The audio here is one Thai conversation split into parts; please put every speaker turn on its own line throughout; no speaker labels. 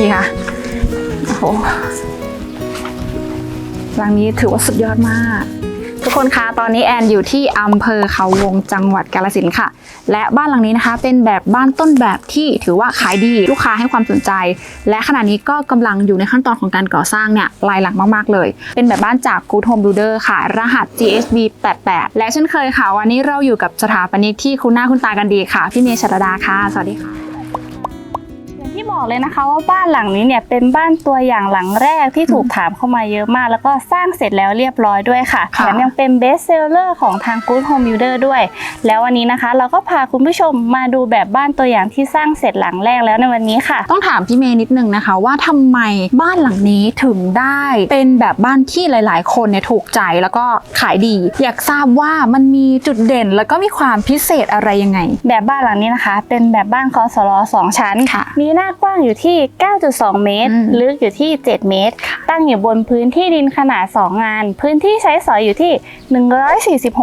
นี่ค่ะ โอ้โหหลังนี้ถือว่าสุดยอดมาก ทุกคนคะตอนนี้แอนอยู่ที่อำเภอเขาวงจังหวัดกาฬสินค่ะ และบ้านหลังนี้นะคะ เป็นแบบบ้านต้นแบบที่ถือว่าขายดีลูกค้าให้ความสนใจ และขณะนี้ก็กำลังอยู่ในขั้นตอนของการก่อสร้างเนี่ยลายหลังมากๆเลย เป็นแบบบ้านจาก Good Home Builder ค่ะ รหัส GSB 88และเช่นเคยค่ะวันนี้เราอยู่กับสถาปนิกที่คุณหน้าคุณตากันดีค่ะพี่เมย์ชรดาค่ะสวัสดีค่ะ
บอกเลยนะคะว่าบ้านหลังนี้เนี่ยเป็นบ้านตัวอย่างหลังแรกที่ถูกถามเข้ามาเยอะมาก แล้วก็สร้างเสร็จแล้วเรียบร้อยด้วยค่ะแถ
ค่ะ
มยังเป็นเบสเซลเลอร์ของทาง Good Home Builder ด้วย แล้ววันนี้นะคะ เราก็พาคุณผู้ชมมาดูแบบบ้านตัวอย่างที่สร้างเสร็จหลังแรกแล้วในวันนี้ค่ะ
ต้องถามพี่เมย์นิดนึงนะคะว่าทำไมบ้านหลังนี้ถึงได้เป็นแบบบ้านที่หลาย ๆ คนเนี่ยถูกใจแล้วก็ขายดี อยากทราบว่ามันมีจุดเด่นแล้วก็มีความพิเศษอะไรยังไง
แบบบ้านหลังนี้นะคะ เป็นแบบบ้านคอสลอสองชั้น
ค่ะ
มีหน้ากว้างอยู่ที่ 9.2 เมตร
อืม
ลึกอยู่ที่ 7 เมตร ตั้งอยู่บนพื้นที่ดินขนาด 2 งาน พื้นที่ใช้สอยอยู่ที่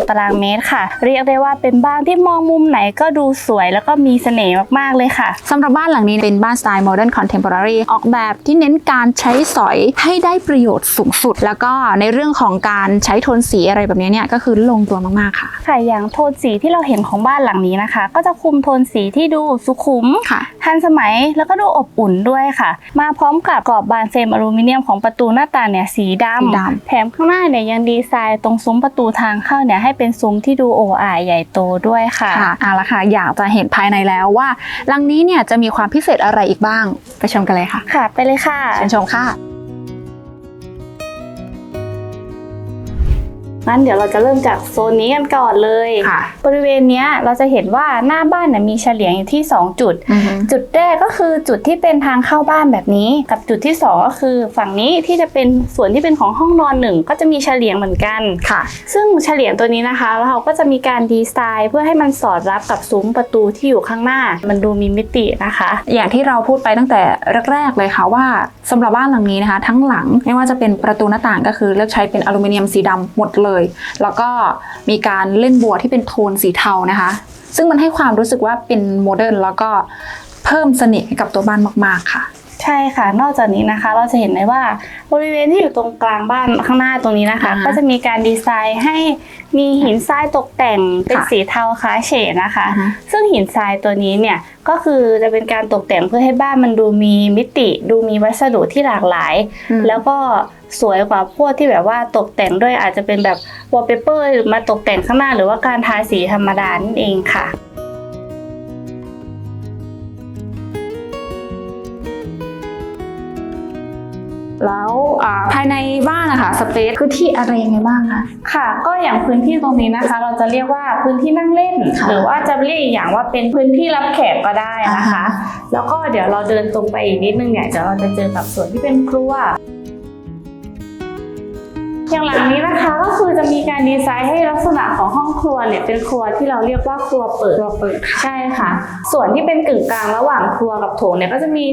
146 ตารางเมตรค่ะ เรียกได้ว่าเป็นบ้านที่มองมุมไหนก็ดูสวยแล้วก็มีเสน่ห์มากๆเลยค่ะ
สำหรับบ้านหลังนี้เป็นบ้านสไตล์ Modern Contemporary ออกแบบที่เน้นการใช้สอยให้ได้ประโยชน์สูงสุด แล้วก็ในเรื่องของการใช้โทนสีอะไรแบบนี้เนี่ยก็คือลงตัวมากๆค่ะ
ค่ะอย่างโทนสีที่เราเห็นของบ้านหลังนี้นะคะ ก็จะคุมโทนสีที่ดูสุขุม
ค่ะ
ทันสมัยแล้วก็ดูอบอุ่นด้วยค่ะ มาพร้อมกับกรอบบานเฟรมอลูมิเนียมของประตูหน้าต่างเนี่ยสีด
สีดำ
แถมข้างหน้าเนี่ยยังดีไซน์ตรงซุ้มประตูทางเข้าเนี่ยให้เป็นซุ้มที่ดูโอ้อายใหญ่โตด้วยค่ะ
ค่ะเอาละค่ะอยากจะเห็นภายในแล้วว่าหลังนี้เนี่ยจะมีความพิเศษอะไรอีกบ้าง ไปชมกันเลยค่ะ
ค่ะ ไปเลยค่ะ
เชิญชมค่ะ
งั้นเดี๋ยวเราจะเริ่มจากโซนนี้กันก่อนเลย
ค่ะ
บริเวณเนี้ยเราจะเห็นว่าหน้าบ้านเนี่ยมีเฉลียงอยู่ที่ 2 จุด
อือฮึ
จุดแรกก็คือจุดที่เป็นทางเข้าบ้านแบบนี้ กับจุดที่ 2 ก็คือฝั่งนี้ที่จะเป็นส่วนที่เป็นของห้องนอนหนึ่งก็จะมีเฉลียงเหมือนกัน
ค่ะ
ซึ่งเฉลียงตัวนี้นะคะเราก็จะมีการดีไซน์เพื่อให้มันสอดรับกับซุ้มประตูที่อยู่ข้างหน้า มันดูมีมิตินะคะ
อย่างที่เราพูดไปตั้งแต่แรกๆเลยค่ะว่าสำหรับบ้านหลังนี้นะคะ ทั้งหลังไม่ว่าจะเป็นประตูหน้าต่างก็คือเลือกใช้เป็นอลูมิเนียมสีดำหมดเลยแล้วก็มีการเล่นบัวที่เป็นโทนสีเทานะคะ ซึ่งมันให้ความรู้สึกว่าเป็นโมเดิร์นแล้วก็เพิ่มเสน่ห์ให้กับตัวบ้านมาก ๆ ค่ะ
ใช่ค่ะ นอกจากนี้นะคะเราจะเห็นได้ว่าบริเวณที่อยู่ตรงกลางบ้านข้างหน้าตรงนี้นะคะ
อ่าฮะ
ก็จะมีการดีไซน์ให้มีหินทรายตกแต่งเป็น
ค่ะ
สีเทาคล้ายเฉดนะคะ
อ่าฮะ
ซึ่งหินทรายตัวนี้เนี่ยก็คือจะเป็นการตกแต่งเพื่อให้บ้านมันดูมีมิติ ดูมีวัสดุที่หลากหลาย
อืม
แล้วก็สวยกว่าพวกที่แบบว่าตกแต่งด้วยอาจจะเป็นแบบวอลเปเปอร์มาตกแต่งข้างหน้าหรือว่าการทาสีธรรมดานั่นเองค่ะ
แล้วอ่าภายในบ้านนะคะสเปซคือที่อะไรยังไงบ้างคะ
ค่ะ ก็อย่างพื้นที่ตรงนี้นะคะ เราจะเรียกว่าพื้นที่นั่งเล่น
ค่ะ
หรือว่าจะเรียกอีกอย่างว่าเป็นพื้นที่รับแขกก็ได้นะคะ
อ่าฮะ
แล้วก็เดี๋ยวเราเดินตรงไปอีกนิดนึงเนี่ยเดี๋ยวเราจะเจอกับส่วนที่เป็นครัวอย่างหลังนี้นะคะก็คือจะมีการดีไซน์ให้ลักษณะของห้องครัวเนี่ยเป็นครัวที่เราเรียกว่าครัวเปิด
ครัวเปิด
ใช่ค่ะ ส่วนที่เป็นกึ่งกลางระหว่างครัวกับโถงเนี่ยก็จะมี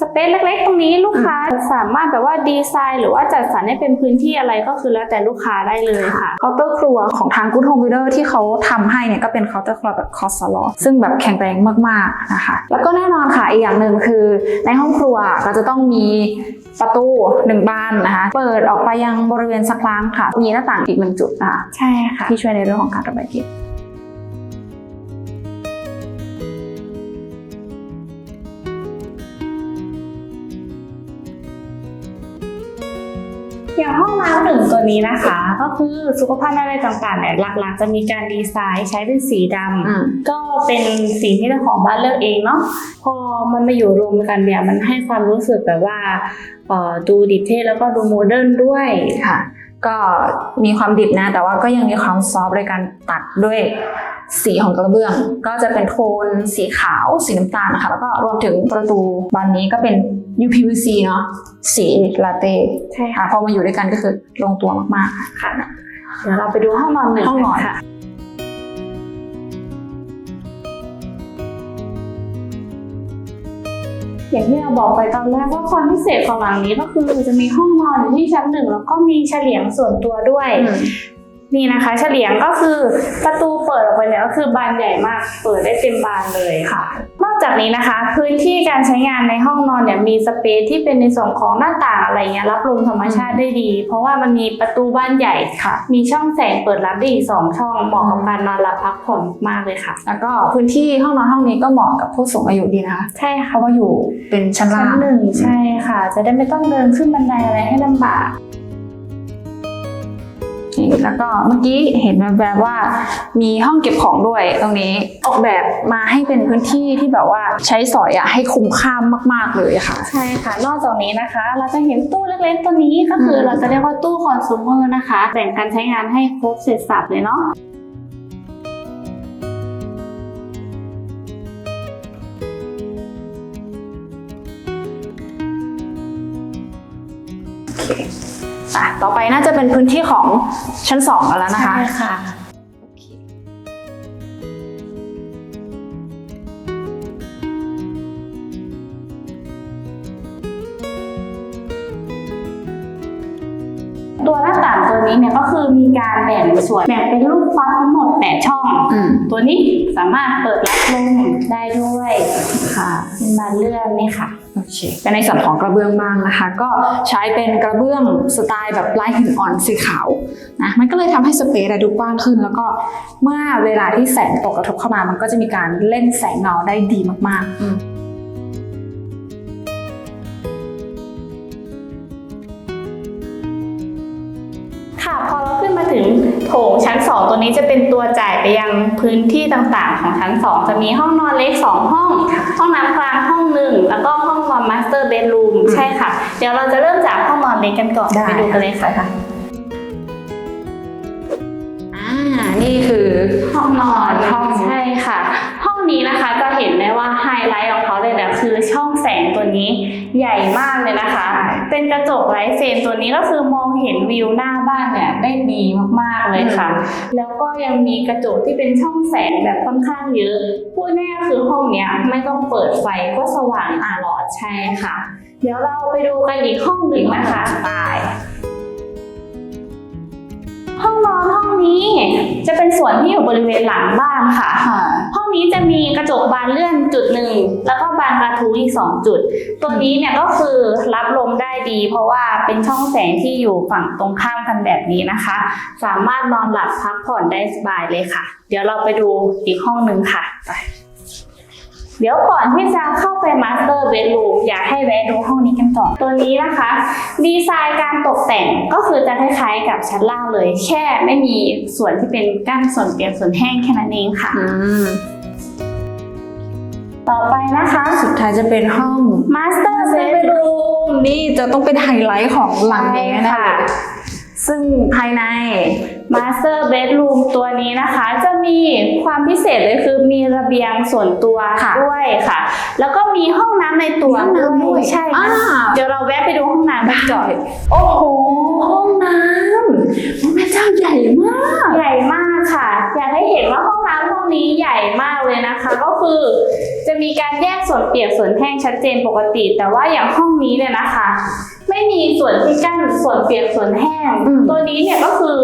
สเปซเล็กๆ ตรงนี้ลูกค้าสามารถแบบว่าดีไซน์ หรือว่าจัดสรรให้เป็นพื้นที่อะไรก็คือแล้วแต่ลูกค้าได้เลยค่ะ
เคาน์เตอร์ครัวของทาง Good Home Builder ที่เขาทำให้เนี่ยก็เป็นเคาน์เตอร์ครัวแบบคอสลอซึ่งแบบแข็งแรงมากๆนะคะแล้วก็แน่นอนค่ะอีกอย่างหนึ่งคือในห้องครัวเราจะต้องมีประตูหนึ่งบานนะคะเปิดออกไปยังบริเวณสักครั้งค่ะ มีหน้าต่างอีกหนึ่งจุดนะคะ
ใช่ค่ะ
ที่ช่วยในเรื่องของการระบายอากาศ
อย่างห้องน้ำหนึ่งตัวนี้นะคะ ก็คือสุขภัณฑ์อะไรต่างๆเนี่ยหลักๆ จะมีการดีไซน์ใช้เป็นสีดำ
อืม
ก็เป็นสีที่เจ้าของบ้านเลือกเองเนาะพอมันมาอยู่รวมกันเนี่ยมันให้ความรู้สึกแบบว่าเอ่อดูดิเทลแล้วก็ดูโมเดิร์นด้วย
ค่ะ ก็มีความดิบนะ แต่ว่าก็ยังมีความซอฟต์ในการตัดด้วยสีของกระเบื้อง ก็จะเป็นโทนสีขาว สีน้ำตาลนะคะแล้วก็รวมถึงประตูบานนี้ก็เป็น UPVC เนาะสีลาเต้
ใช่ค่ะ
ค่ะพอมาอยู่ด้วยกันก็คือลงตัวมากๆค่ะ
ค่ะเดี๋ยวเราไปดูห้องนอนหนึ่ง
ห้องนอน
กัค่ะ อย่างที่เราบอกไปตอนแรกว่าความพิเศษของหลังนี้ก็คือจะมีห้องนอนอยู่ที่ชั้นหนึ่งแล้วก็มีเฉลียงส่วนตัวด้วย นี่นะคะเฉลียงก็คือประตูเปิดออกไปเนี่ยก็คือบานใหญ่มาก เปิดได้เต็มบานเลยค่ะ นอกจากนี้นะคะ พื้นที่การใช้งานในห้องนอนเนี่ยมีสเปซที่เป็นในส่วนของหน้าต่างอะไรเงี้ยรับลมธรรมชาติได้ดี เพราะว่ามันมีประตูบ้านใหญ่
ค่ะ
มีช่องแสงเปิดรับได้อีกสองช่องเหมาะกับการนอนหลับพักผ่อนมากเลยค่ะ
แล้วก็พื้นที่ห้องนอนห้องนี้ก็เหมาะกับผู้สูงอายุดีนะคะ
ใช่
เพ
ค่ะ
ราะว่าอยู่เป็นชั้น
ชั้
ล่านง
หนึ่งใช่ค่ะ จะได้ไม่ต้องเดินขึ้นบันไดอะไรให้ลำบาก
นี่ แล้วก็เมื่อกี้เห็นแบบว่ามีห้องเก็บของด้วยตรงนี้ออกแบบมาให้เป็นพื้นที่ที่แบบว่าใช้สอยอะให้คุ้มค่ามาก ๆเลยค่ะ
ใช่ค่ะ นอกจากนี้นะคะ เราจะเห็นตู้เล็กๆตัวนี้ก็คือเราจะเรียกว่าตู้คอน sumer นะคะแบ่งการใช้งานให้ครบเสร็จสับเลยเนาะ
อะต่อไปน่าจะเป็นพื้นที่ของชั้นสองกันแล้วนะคะ
ใช่ค่ะตัวหน้าต่างตัวนี้เนี่ยก็คือมีการแบ่งส่วนแบ่งเป็นรูปฟักทั้งหมด8ช่อง
อืม
ตัวนี้สามารถเปิดรับลมได้ด้วย
ค่ะ
เป็นบานเลื่อนนี่ค่ะ
โอเคเป็นในส่วนของกระเบื้องบ้างนะคะ ก็ใช้เป็นกระเบื้องสไตล์แบบลายหินอ่อนสีขาวนะมันก็เลยทำให้สเปซดูกว้างขึ้น แล้วก็เมื่อเวลาที่แสงตกกระทบเข้ามา มันก็จะมีการเล่นแสงเงาได้ดีมากๆอืม
ค่ะพอเราขึ้นมาถึงโถงชั้น 2 ตัวนี้จะเป็นตัวจ่ายไปยังพื้นที่ต่างๆ ของชั้น 2 จะมีห้องนอนเล็ก 2 ห้อง ห้องน้ำกลางห้องหนึ่ง เตอร์เบดรูมใช่ค่ะ เดี๋ยวเราจะเริ่มจากห้องนอนเล็กกันก่อน
ได้
ไปดูกันเลยค่ะ
อ่านี่คือ
ห้องนอน
ห้อง
ใช่ค่ะ ห้องนี้นะคะจะเห็นได้ว่าไฮไลท์ของเขาเลยเนี่ยคือช่องแสงตัวนี้ใหญ่มากเลยนะคะ เป็นกระจกไร้เฟรมตัวนี้ก็คือมองเห็นวิวหน้า บ้านเนี่ยได้ดีมากๆเลยค่ะ แล้วก็ยังมีกระจกที่เป็นช่องแสงแบบค่อนข้างเยอะพูดง่ายๆคือห้องเนี้ยไม่ต้องเปิดไฟก็สว่างตลอดใช่ค่ะ เดี๋ยวเราไปดูกันอีกห้องหนึ่งนะคะ
ตาย
ห้องนอนห้องนี้จะเป็นส่วนที่อยู่บริเวณหลังบ้านค่ะ
ค่ะ
ห้อง นี้จะมีกระจกบานเลื่อนจุดหนึ่งแล้วก็บานกระทู้อีกสองจุด ตัวนี้เนี่ยก็คือรับลมได้ดี เพราะว่าเป็นช่องแสงที่อยู่ฝั่งตรงข้ามกันแบบนี้นะคะ สามารถนอนหลับพักผ่อนได้สบายเลยค่ะ เดี๋ยวเราไปดูอีกห้องหนึ่งค่ะไปเดี๋ยวก่อนที่จะเข้าไปมาสเตอร์เบดรูมอยากให้แวะดูห้องนี้กันก่อนตัวนี้นะคะ ดีไซน์การตกแต่งก็คือจะคล้ายๆกับชั้นล่างเลย แค่ไม่มีส่วนที่เป็นกั้นส่วนเปียกส่วนแห้งแค่นั้นเองค่ะ
อืม
ต่อไปนะคะ
สุดท้ายจะเป็นห้อง
Master
Master
Bedroom
Bedroom นี่จะต้องเป็นไฮไลท์ของหลังนี้
ใช่
นะ
ค่ะ
ซึ่งภายใน
Master Bedroom ตัวนี้นะคะ จะมีความพิเศษเลยคือมีระเบียงส่วนตัว
ค่ะ
ด้วยค่ะ แล้วก็มีห้องน้ำในตัว
มีห้องน้ำด้วย
ใช่
อ่า
ค่ะเดี๋ยวเราแวะไปดูห้องน้ำกันก่อน
โอ้โหห้องน้ำแม่เจ้าใหญ่มาก
ใหญ่มากค่ะ อยากให้เห็นว่าห้อง น้ำห้องนี้ใหญ่มากเลยนะคะ ก็คือจะมีการแยกส่วนเปียกส่วนแห้งชัดเจนปกติ แต่ว่าอย่างห้องนี้เนี่ยนะคะ ไม่มีส่วนที่กั้นส่วนเปียกส่วนแห้ง
อืม
ตัวนี้เนี่ยก็คือ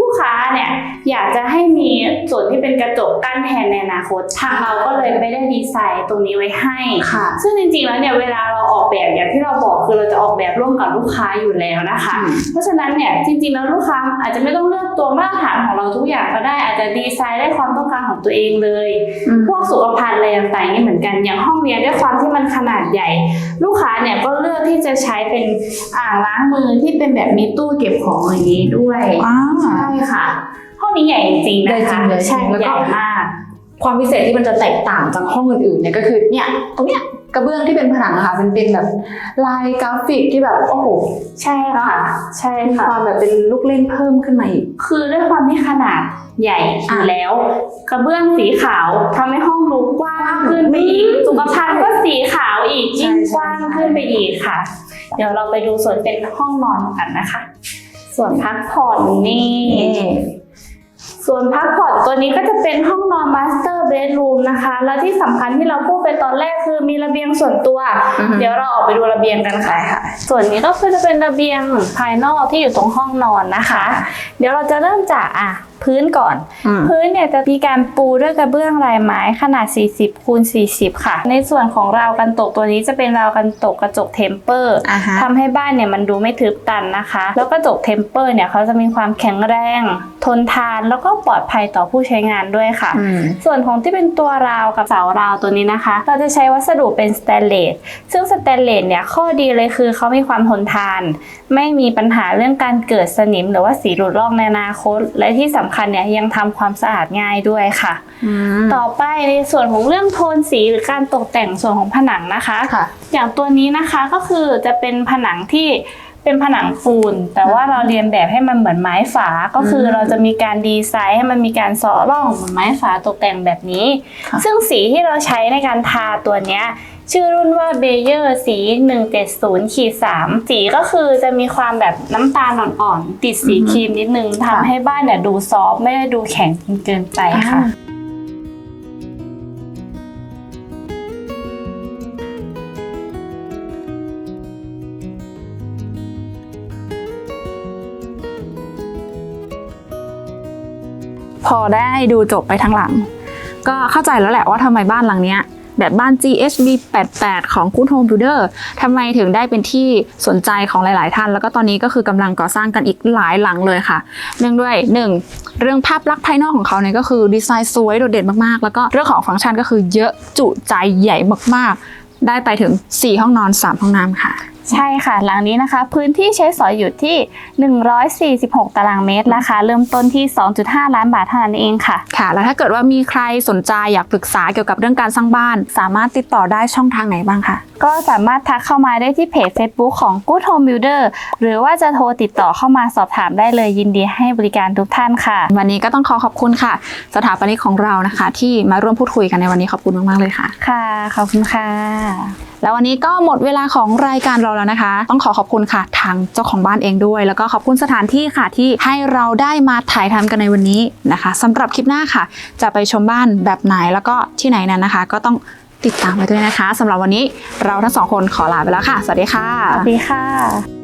ลูกค้าเนี่ยอยากจะให้มีส่วนที่เป็นกระจกกั้นแทนในอนาคตทางเราก็เลยไม่ได้ดีไซน์ตรงนี้ไว้ให้
ค่ะ
ซึ่งจริงๆ แล้วเนี่ยเวลาเราออกแบบอย่างที่เราบอกคือเราจะออกแบบร่วมกับลูกค้าอยู่แล้วนะคะ
อืม
เพราะฉะนั้นเนี่ยจริงๆ แล้วลูกค้าอาจจะไม่ต้องเลือกตัวมาตรฐานของเราทุกอย่างก็ได้อาจจะดีไซน์ได้ความต้องการของตัวเองเลย
อืม
พวกสุขภัณฑ์อะไรต่างๆนี่เหมือนกัน อย่างห้องเนี้ยด้วยความที่มันขนาดใหญ่ ลูกค้าเนี่ยก็เลือกที่จะใช้เป็นอ่างล้างมือที่เป็นแบบมีตู้เก็บของอย่างนี้ด้วย
ว้าว
ใช่ค่ะ ห้องนี้ใหญ่จริงๆนะคะ
ใหญ่จริงเลย
ใช่
แล้ว
ให
ก็
ญ่มาก
ความพิเศษที่มันจะแตกต่างจากห้องอื่นๆเนี่ยก็คือเนี่ยตรงเนี้ย กระเบื้องที่เป็นผนังอะค่ะมันเป็นแบบลายกราฟิกที่แบบโอ้โห
ใช่ค่ะ ใช่
มี
ค่ะ
ความแบบเป็นลูกเล่นเพิ่มขึ้นมาอีก
คือด้วยความที่ขนาดใหญ่อยู่แล้ว กระเบื้องสีขาวทำให้ห้องดูกว้างขึ้นไปอีก
อืม
สุขภัณฑ์ก็สีขาวอีก
ใช่
ยิ่ง
ใช่
กว้างขึ้นไปอีกค่ะ เดี๋ยวเราไปดูส่วนเป็นห้องนอนกันนะคะ ส่วนพักผ่อนนี่
นี่
สส่วนพักผ่อนตัวนี้ก็จะเป็นห้องนอน Master Bedroom นะคะ แล้วที่สำคัญที่เราพูดไปตอนแรกคือมีระเบียงส่วนตัว
อือฮึ
เดี๋ยวเราออกไปดูระเบียงกันค่ะ ส่วนนี้ก็คือจะเป็นระเบียงภายนอกที่อยู่ตรงห้องนอนนะคะ เดี๋ยวเราจะเริ่มจากอะพื้นก่อน
อืม
พื้นเนี่ยจะมีการปูด้วยกระเบื้องลายไม้ขนาด 40คูณ40 ค่ะ ในส่วนของราวกันตกตัวนี้จะเป็นราวกันตกกระจกเทมเปอร์
อ่าฮะ
ทำให้บ้านเนี่ยมันดูไม่ทึบตันนะคะ แล้วกระจกเทมเปอร์เนี่ยเขาจะมีความแข็งแรง ทนทานแล้วก็ปลอดภัยต่อผู้ใช้งานด้วยค่ะ
อืม
ส่วนของที่เป็นตัวราวกับเสาราวตัวนี้นะคะ เราจะใช้วัสดุเป็นสแตนเลสซึ่งสแตนเลสเนี่ยข้อดีเลยคือเขามีความทนทาน ไม่มีปัญหาเรื่องการเกิดสนิม หรือว่าสีหลุดร่องในอนาคต และที่สำคัญเนี่ยยังทำความสะอาดง่ายด้วยค่ะ
อืม
ต่อไปในส่วนของเรื่องโทนสีหรือการตกแต่งส่วนของผนังนะคะ
ค่ะ
อย่างตัวนี้นะคะก็คือจะเป็นผนังที่ เป็นผนังปูน แต่ว่าเราเรียนแบบให้มันเหมือนไม้ฝาก็คืออ
ม
เราจะมีการดีไซน์ให้มันมีการเสอร่องเหมือนไม้ฝาตกแต่งแบบนี้
ค่ะ
ซึ่งสีที่เราใช้ในการทาตัวเนี้ยชื่อรุ่นว่าเบเยอร์สี 170ขีด3สีก็คือจะมีความแบบน้ำตาลอ่อนๆติดสีครีมนิดนึงทำให้บ้านเนี่ยดูซอฟต์ไม่ได้ดูแข็งจนเกินไปค่ะ
พอได้ดูจบไปทั้งหลัง ก็เข้าใจแล้วแหละว่าทำไมบ้านหลังเนี้ยแบบบ้าน GHB 88 ของ Good Home Builder ทำไมถึงได้เป็นที่สนใจของหลาย ๆ ท่าน แล้วก็ตอนนี้ก็คือกำลังก่อสร้างกันอีกหลายหลังเลยค่ะ เนื่องด้วย 1. เรื่องภาพลักษณ์ภายนอกของเขาเนี่ยก็คือดีไซน์สวยโดดเด่นมาก ๆ แล้วก็เรื่องของฟังก์ชันก็คือเยอะจุใจใหญ่มาก ๆ ได้ไปถึง 4 ห้องนอน 3 ห้องน้ำค่ะ
ใช่ค่ะ หลังนี้นะคะ พื้นที่ใช้สอยอยู่ที่ 146 ตารางเมตรราคาเริ่มต้นที่ 2.5 ล้านบาทเท่านั้นเองค่ะ
ค่ะ แล้วถ้าเกิดว่ามีใครสนใจอยากปรึกษาเกี่ยวกับเรื่องการสร้างบ้าน สามารถติดต่อได้ช่องทางไหนบ้างคะ
ก็สามารถทักเข้ามาได้ที่เพจ Facebook ของ Good Home Builder หรือว่าจะโทรติดต่อเข้ามาสอบถามได้เลยยินดีให้บริการทุกท่านค่ะ
วันนี้ก็ต้องขอขอบคุณค่ะ สถาปนิกของเรานะคะ ที่มาร่วมพูดคุยกันในวันนี้ขอบคุณมากๆเลยค่ะ
ค่ะ ขอบคุณค่ะ
แล้ววันนี้ก็หมดเวลาของรายการเราแล้วนะคะ ต้องขอขอบคุณค่ะ ทางเจ้าของบ้านเองด้วย แล้วก็ขอบคุณสถานที่ค่ะที่ให้เราได้มาถ่ายทำกันในวันนี้นะคะสำหรับคลิปหน้าค่ะ จะไปชมบ้านแบบไหนแล้วก็ที่ไหนนั้นนะคะ ก็ต้องติดตามไปด้วยนะคะสำหรับวันนี้เราทั้งสองคนขอลาไปแล้วค่ะ สวัสดีค่ะ
สวัสดีค่ะ